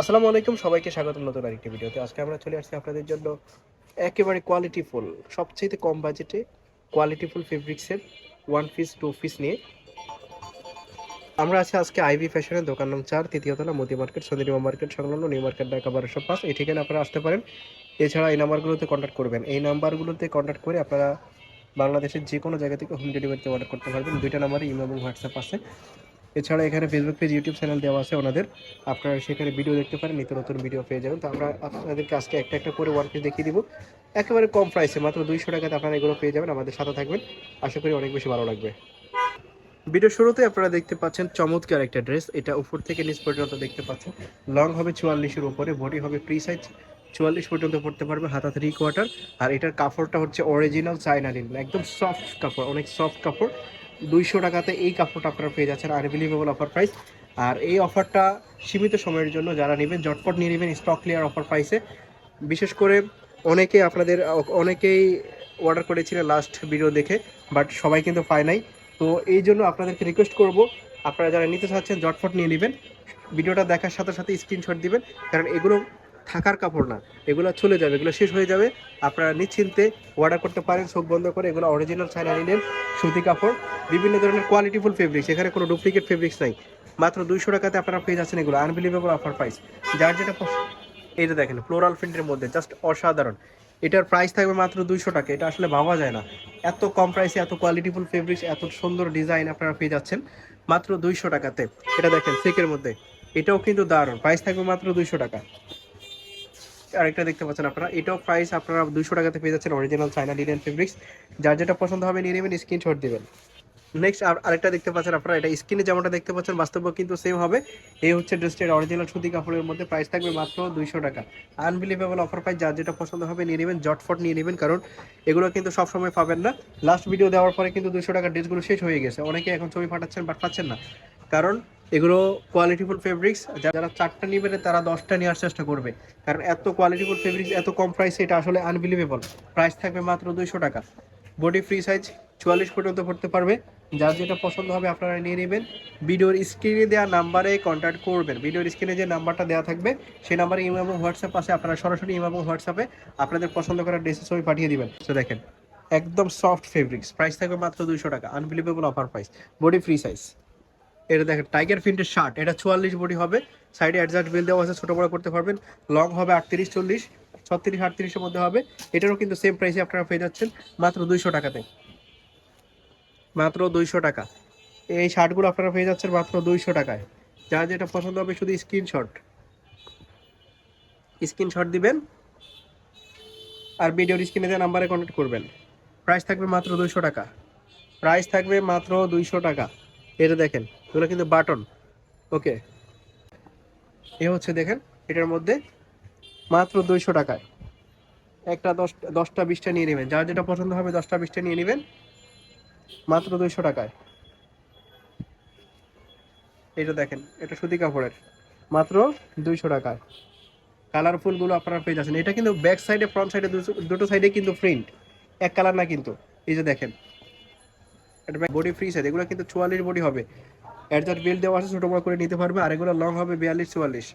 আসসালামু আলাইকুম, সবাইকে স্বাগতম নতুন আরেকটি ভিডিওতে। আজকে আমরা চলে আসছি আপনাদের জন্য একেবারে কোয়ালিটি ফুল সবচেয়ে কম বাজেটে কোয়ালিটি ফুল ফেব্রিক্সের ওয়ান পিস টু পিস নিয়ে। আমরা আছি আজকে আইভি ফ্যাশনের দোকান নং চার তৃতীয়তলা মোদি মার্কেট সন্দিনিমা মার্কেট সংলগ্ন নিউ মার্কেট ঢাকা বারোশো পাঁচ। এই ঠিকানা আপনারা আসতে পারেন। এছাড়া এই নাম্বারগুলোতে কন্ট্যাক্ট করবেন। এই নাম্বারগুলোতে কন্ট্যাক্ট করে আপনারা বাংলাদেশের যে কোনো জায়গা থেকে হোম ডেলিভারিতে অর্ডার করতে পারবেন। দুইটা নাম্বারে ইমো এবং হোয়াটসঅ্যাপ আছে। এছাড়া এখানে ফেসবুক পেজ ইউটিউব চ্যানেল দেওয়া আছে ওনাদের। আপনারা সেখানে ভিডিও দেখতে পারেন, নিত্য নতুন ভিডিও পেয়ে যাবেন। তো আমরা আপনাদেরকে আজকে একটা একটা করে ওয়ান পিস দেখিয়ে দিব। একেবারে কম প্রাইসে মাত্র দুইশো টাকাতে আপনারা এগুলো পেয়ে যাবেন। আমাদের সাথে থাকবেন। আশা করি অনেক বেশি ভালো লাগবে। ভিডিও শুরুতে আপনারা দেখতে পাচ্ছেন চমৎকার একটা ড্রেস এটা উপর থেকে নিচ পর্যন্ত দেখতে পাচ্ছেন। লং হবে চুয়াল্লিশের উপরে বডি হবে প্রি সাইজ চুয়াল্লিশ পর্যন্ত পড়তে পারবে হাতা থ্রি কোয়ার্টার আর এটার কাপড়টা হচ্ছে অরিজিনাল চাইনা লিন একদম সফট কাপড়, অনেক সফট কাপড়। দুইশো টাকাতে এই কাপড়টা আপনারা পেয়ে যাচ্ছেন আনবিলিভেবল অফার প্রাইস আর এই অফারটা সীমিত সময়ের জন্য যারা নেবেন জটপট নিয়ে নেবেন স্টক ক্লিয়ার অফার প্রাইসে বিশেষ করে অনেকে আপনাদের, অনেকেই অর্ডার করেছিলেন লাস্ট ভিডিও দেখে বাট সবাই কিন্তু পায় নাই। তো এই জন্য আপনাদেরকে রিকোয়েস্ট করব, আপনারা যারা নিতে চাচ্ছেন জটফট নিয়ে নেবেন। ভিডিওটা দেখার সাথে সাথে স্ক্রিনশট দিবেন, কারণ এগুলো থাকার কাপড় না, এগুলো চলে যাবে, এগুলো শেষ হয়ে যাবে। আপনারা নিশ্চিন্তে অর্ডার করতে পারেন, চোখ বন্ধ করে এগুলো অরিজিনাল চাইনা লিনেন সুতি কাপড়, বিভিন্ন ধরনের কোয়ালিটিফুল ফেব্রিক্স এখানে কোনো ডুপ্লিকেট ফেব্রিক্স নাই। মাত্র দুইশো টাকাতে আপনারা পেয়ে যাচ্ছেন এগুলো আনবিলিভেবল অফার প্রাইস যার যেটা এটা দেখেন ফ্লোরাল প্রিন্টের মধ্যে জাস্ট অসাধারণ। এটার প্রাইস থাকবে মাত্র দুইশো টাকা, এটা আসলে ভাবা যায় না। এত কম প্রাইসে এত কোয়ালিটিফুল ফেব্রিক্স এত সুন্দর ডিজাইন আপনারা পেয়ে যাচ্ছেন, মাত্র দুইশো টাকাতে। এটা দেখেন সিকের মধ্যে, এটাও কিন্তু দারুণ প্রাইস থাকবে মাত্র দুইশো টাকা। আরেকটা দেখতে পাচ্ছেন আপনারা। এটাও প্রাইস আপনারা দুশো টাকাতে পেয়ে যাচ্ছেন অরিজিনাল চাইনা লিনেন ফেব্রিক্স যার যেটা পছন্দ হবে নিয়ে নেবেন স্ক্রিনশট দেবেন। নেক্সট আরেকটা দেখতে পাচ্ছেন আপনারা, এটা স্ক্রিনে যেমনটা দেখতে পাচ্ছেন বাস্তবে কিন্তু সেম হবে। এই হচ্ছে ড্রেসটির অরিজিনাল সুতি কাপড়ের মধ্যে প্রাইস থাকবে মাত্র দুইশো টাকা। আনবিলিভেবল অফার প্রাইস যার যেটা পছন্দ হবে নিয়ে নেবেন, জটফট নিয়ে নেবেন, কারণ এগুলো কিন্তু সবসময় পাবেন না। লাস্ট ভিডিও দেওয়ার পরে কিন্তু দুশো টাকার ড্রেসগুলো শেষ হয়ে গেছে। অনেকে এখন ছবি পাঠাচ্ছেন বাট পাচ্ছেন না। কারণ এগুলো কোয়ালিটিফুল ফেব্রিক্স যারা চারটা নিবেন তারা দশটা নেওয়ার চেষ্টা করবে। কারণ এত কোয়ালিটিফুল ফেব্রিক্স এত কম প্রাইসে এটা আসলে আনবিলিভেবল প্রাইস থাকবে মাত্র দুইশো টাকা। বডি ফ্রি সাইজ চুয়াল্লিশ পর্যন্ত পড়তে পারবে। যার যেটা পছন্দ হবে আপনারা নিয়ে নেবেন। ভিডিওর স্ক্রিনে দেওয়া নাম্বারে কন্ট্যাক্ট করবেন। ভিডিওর স্ক্রিনে যে নাম্বারটা দেওয়া থাকবে, সেই নাম্বারে ইমেল এবং হোয়াটসঅ্যাপ আছে। আপনারা সরাসরি ইমেল এবং হোয়াটসঅ্যাপে আপনাদের পছন্দ করা ড্রেসের ছবি পাঠিয়ে দিবেন। তো দেখেন, একদম সফট ফেব্রিক্স প্রাইস থাকবে মাত্র দুইশো টাকা। Unbelievable offer price body free size এটা দেখেন টাইগার প্রিন্টের শার্ট এটা চুয়াল্লিশ বডি হবে সাইডে অ্যাডজাস্ট বিল দেওয়া আছে, ছোটো বড় করতে পারবেন। লং হবে আটত্রিশ, চল্লিশ, ছত্রিশ আটত্রিশের মধ্যে হবে। এটারও কিন্তু সেম প্রাইসে আপনারা পেয়ে যাচ্ছেন মাত্র দুইশো টাকাতে। মাত্র দুইশো টাকা। এই শার্টগুলো আপনারা পেয়ে যাচ্ছেন মাত্র দুইশো টাকায়। যার যেটা পছন্দ হবে শুধু স্ক্রিনশট স্ক্রিনশট দিবেন আর ভিডিওর স্ক্রিনে দেওয়া নাম্বারে কন্ট্যাক্ট করবেন। প্রাইস থাকবে মাত্র দুইশো টাকা। প্রাইস থাকবে মাত্র দুইশো টাকা। এটা দেখেন, এগুলো কিন্তু বাটন। ওকে। এ হচ্ছে দেখেন, এটার মধ্যে মাত্র দুইশো টাকায়। একটা দশ, দশটা, বিশটা নিয়ে নেবেন। যার যেটা পছন্দ হবে দশটা, বিশটা নিয়ে নেবেন। মাত্র দুইশো টাকায়। এটা দেখেন, এটা সুতি কাপড়ের। মাত্র দুইশো টাকায়। কালারফুলগুলো আপনারা পেয়ে যাচ্ছেন। এটা কিন্তু ব্যাক সাইডে, ফ্রন্ট সাইডে দুটো সাইডে কিন্তু প্রিন্ট। এক কালার না কিন্তু। এই যে দেখেন এটা বডি ফ্রি সাইজ এগুলো কিন্তু চুয়াল্লিশ বডি হবে। অ্যাডজাস্ট বিল দেওয়া আছে, ছোটো বড় করে নিতে পারবে, আর এগুলো লং হবে বিয়াল্লিশ, চুয়াল্লিশ।